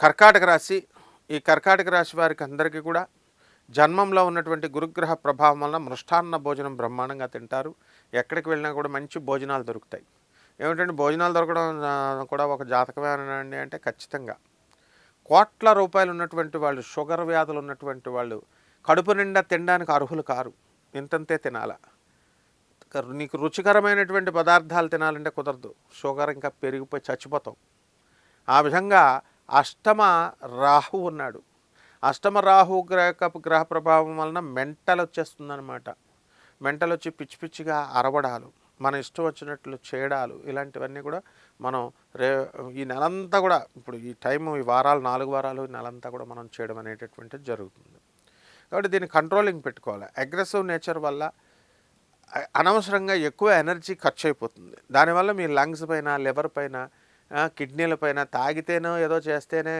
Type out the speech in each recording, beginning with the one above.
కర్కాటక రాశి ఈ కర్కాటక రాశి వారికి అందరికీ కూడా జన్మంలో ఉన్నటువంటి గురుగ్రహ ప్రభావం వలన మృష్టాన్న భోజనం బ్రహ్మాండంగా తింటారు. ఎక్కడికి వెళ్ళినా కూడా మంచి భోజనాలు దొరుకుతాయి. ఏమిటంటే భోజనాలు దొరకడం కూడా ఒక జాతకమేనండి అంటే ఖచ్చితంగా. కోట్ల రూపాయలు ఉన్నటువంటి వాళ్ళు షుగర్ వ్యాధులు ఉన్నటువంటి వాళ్ళు కడుపు నిండా తినడానికి అర్హులు కారు. ఇంతంతే తినాల. నీకు రుచికరమైనటువంటి పదార్థాలు తినాలంటే కుదరదు. షుగర్ ఇంకా పెరిగిపోయి చచ్చిపోతాం ఆ విధంగా అష్టమ రాహు ఉన్నాడు. అష్టమ రాహు గ్రహ గ్రహ ప్రభావం వలన మెంటల్ వచ్చేస్తుందన్నమాట. మెంటల్ వచ్చి పిచ్చి పిచ్చిగా అరవడాలు మన ఇష్టం వచ్చినట్లు చేయడాలు ఇలాంటివన్నీ కూడా మనం రే ఈ నెలంతా కూడా ఇప్పుడు ఈ టైం ఈ వారాలు నాలుగు వారాలు ఈ నెలంతా కూడా మనం చేయడం అనేటటువంటిది జరుగుతుంది. కాబట్టి దీన్ని కంట్రోలింగ్ పెట్టుకోవాలి. అగ్రెసివ్ నేచర్ వల్ల అనవసరంగా ఎక్కువ ఎనర్జీ ఖర్చు అయిపోతుంది. దానివల్ల మీ లంగ్స్ పైన లివర్ పైన కిడ్నీల పైన తాగితేనో ఏదో చేస్తేనే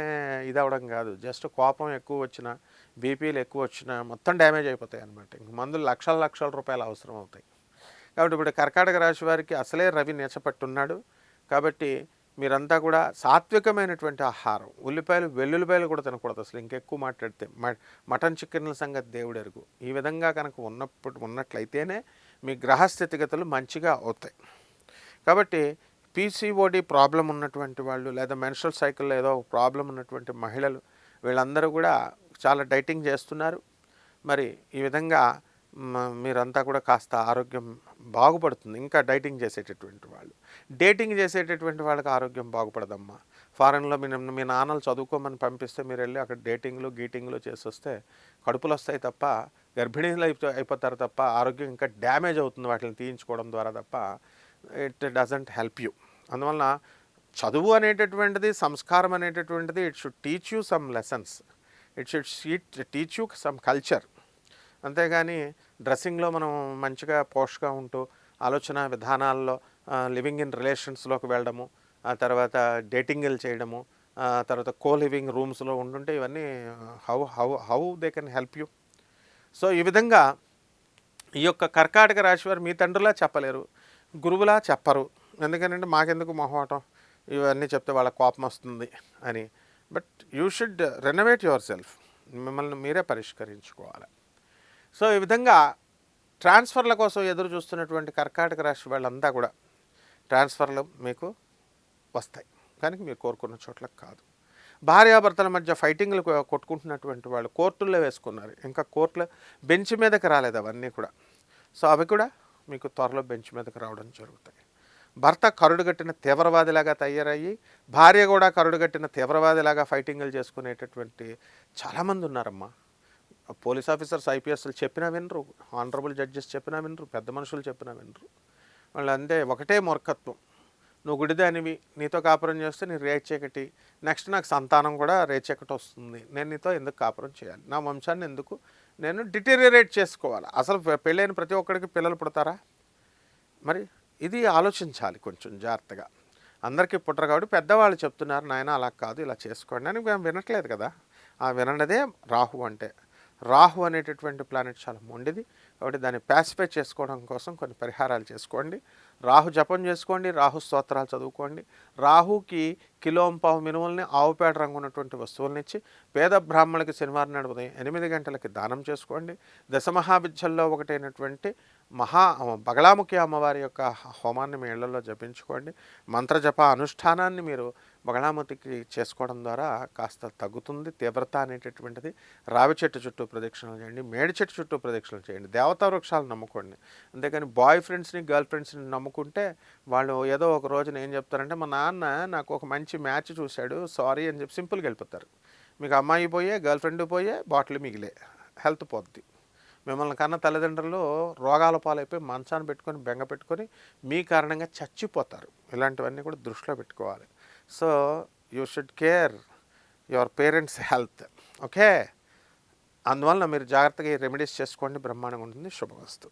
ఇది అవడం కాదు. జస్ట్ కోపం ఎక్కువ వచ్చిన బీపీలు ఎక్కువ వచ్చినా మొత్తం డ్యామేజ్ అయిపోతాయి అనమాట ఇంక మందులు లక్షల లక్షల రూపాయలు అవసరం అవుతాయి. కాబట్టి ఇప్పుడు కర్కాటక రాశి వారికి అసలే రవి నేచపట్టున్నాడు. కాబట్టి మీరంతా కూడా సాత్వికమైనటువంటి ఆహారం. ఉల్లిపాయలు వెల్లుల్లిపాయలు కూడా తినకూడదు అసలు. ఇంకెక్కువ మాట్లాడితే మటన్ చికెన్ల సంగతి దేవుడు ఎరుగు. ఈ విధంగా కనుక ఉన్నప్పుడు ఉన్నట్లయితేనే మీ గ్రహస్థితిగతులు మంచిగా అవుతాయి. కాబట్టి పీసీఓడి ప్రాబ్లం ఉన్నటువంటి వాళ్ళు లేదా మెన్స్ట్రల్ సైకిల్లో ఏదో ప్రాబ్లం ఉన్నటువంటి మహిళలు వీళ్ళందరూ కూడా చాలా డైటింగ్ చేస్తున్నారు. మరి ఈ విధంగా మీరంతా కూడా కాస్త ఆరోగ్యం బాగుపడుతుంది. ఇంకా డైటింగ్ చేసేటటువంటి వాళ్ళు. డేటింగ్ చేసేటటువంటి వాళ్ళకి ఆరోగ్యం బాగుపడదమ్మా. ఫారెన్లో మీ మీ నాన్నలు చదువుకోమని పంపిస్తే మీరు వెళ్ళి అక్కడ డేటింగ్లు గీటింగ్లు చేసి వస్తే కడుపులు వస్తాయి తప్ప గర్భిణీలు అయిపో అయిపోతారు తప్ప ఆరోగ్యం ఇంకా డ్యామేజ్ అవుతుంది. వాటిని తీయించుకోవడం ద్వారా తప్ప ఇట్ డజంట్ హెల్ప్ యూ అందువలన చదువు అనేటటువంటిది సంస్కారం అనేటటువంటిది it should teach you some lessons it should seat teach you some culture అంతేగాని డ్రెస్సింగ్లో మనం మంచిగా పోష్గా ఉంటూ ఆలోచన విధానాల్లో లివింగ్ ఇన్ రిలేషన్స్లోకి వెళ్ళడము ఆ తర్వాత డేటింగ్లు చేయడము ఆ తర్వాత కో లివింగ్ రూమ్స్లో ఉంటుంటే ఇవన్నీ how how how they can help you so ఈ విధంగా ఈ యొక్క కర్కాటక రాశి వారు మీ తండ్రిలా చెప్పలేరు. గురువులా చెప్పరు. ఎందుకంటే మాకెందుకు మొహమాటం? ఇవన్నీ చెప్తే వాళ్ళ కోపం వస్తుంది అని. But you should renovate yourself మిమ్మల్ని మీరే పరిష్కరించుకోవాలి. సో ఈ విధంగా ట్రాన్స్ఫర్ల కోసం ఎదురు చూస్తున్నటువంటి కర్కాటక రాశి వాళ్ళంతా కూడా ట్రాన్స్ఫర్లు మీకు వస్తాయి. కానీ మీరు కోరుకున్న చోట్ల కాదు. భార్యాభర్తల మధ్య ఫైటింగ్లు కొట్టుకుంటున్నటువంటి వాళ్ళు కోర్టుల్లో వేసుకున్నారు. ఇంకా కోర్టులో బెంచ్ మీదకి రాలేదు అవన్నీ కూడా. సో అవి కూడా మీకు త్వరలో బెంచ్ మీదకి రావడం జరుగుతాయి. భర్త కరుడుగట్టిన తీవ్రవాదిలాగా తయారయ్యి భార్య కూడా కరుడుగట్టిన తీవ్రవాదిలాగా ఫైటింగ్లు చేసుకునేటటువంటి చాలామంది ఉన్నారమ్మా. పోలీస్ ఆఫీసర్స్ ఐపీఎస్లు చెప్పినా వినరు ఆనరబుల్ జడ్జెస్ చెప్పినా వినరు పెద్ద మనుషులు చెప్పినా వినరు. వాళ్ళు అంతే ఒకటే మూర్ఖత్వం. నువ్వు గుడిదానివి నీతో కాపురం చేస్తే నీ రేచకటి నెక్స్ట్ నాకు సంతానం కూడా రేచకటి వస్తుంది. నేను నీతో ఎందుకు కాపురం చేయాలి? నా వంశాన్ని ఎందుకు నేను డిటీరియరేట్ చేసుకోవాలి. అసలు పెళ్ళైన ప్రతి ఒక్కరికి పిల్లలు పుడతారా? మరి ఇది ఆలోచించాలి కొంచెం జాగ్రత్తగా. అందరికీ పుట్టరు కాబట్టి పెద్దవాళ్ళు చెప్తున్నారు నాయన అలా కాదు ఇలా చేసుకోండి. అని మేము వినట్లేదు కదా. ఆ వినడదే రాహు అంటే. రాహు అనేటటువంటి ప్లానెట్ చాలా మొండిది కాబట్టి దాన్ని ప్యాసిఫై చేసుకోవడం కోసం కొన్ని పరిహారాలు చేసుకోండి. రాహు జపం చేసుకోండి రాహు స్తోత్రాలు చదువుకోండి. రాహుకి కిలోంపావు మినుముల్ని ఆవుపేట రంగు ఉన్నటువంటి వస్తువులనిచ్చి పేద బ్రాహ్మణులకి శనివారం నాడు ఉదయం ఎనిమిది గంటలకి దానం చేసుకోండి. దశమహావిద్యల్లో ఒకటైనటువంటి మహా బగలాముఖి అమ్మవారి యొక్క హోమాన్ని మీ ఇళ్ళలో జపించుకోండి. మంత్రజప అనుష్ఠానాన్ని మీరు బగలాముఖికి చేసుకోవడం ద్వారా కాస్త తగ్గుతుంది. తీవ్రత అనేటటువంటిది. రావి చెట్టు చుట్టూ ప్రదక్షిణలు చేయండి. మేడి చెట్టు చుట్టూ ప్రదక్షిణలు చేయండి. దేవతా వృక్షాలు నమ్ముకోండి. అంతేకాని బాయ్ ఫ్రెండ్స్ని గర్ల్ ఫ్రెండ్స్ని నమ్ముకుంటే వాళ్ళు ఏదో ఒక రోజున ఏం చెప్తారంటే మా నాన్న నాకు ఒక మంచి మంచి మ్యాచ్ చూశాడు. సారీ అని చెప్పి సింపుల్గా వెళ్ళిపోతారు. మీకు అమ్మాయి పోయే గర్ల్ ఫ్రెండ్ పోయే బాటిల్ మిగిలే. హెల్త్ పోద్ది. మిమ్మల్ని కన్న తల్లిదండ్రులు రోగాల పాలైపోయి మంచాన్ని పెట్టుకొని బెంగ పెట్టుకొని మీ కారణంగా చచ్చిపోతారు. ఇలాంటివన్నీ కూడా దృష్టిలో పెట్టుకోవాలి. So you should care your parents health. Okay? అందువలన మీరు జాగ్రత్తగా ఈ రెమెడీస్ చేసుకోండి. బ్రహ్మాండంగా ఉంటుంది. శుభవస్తు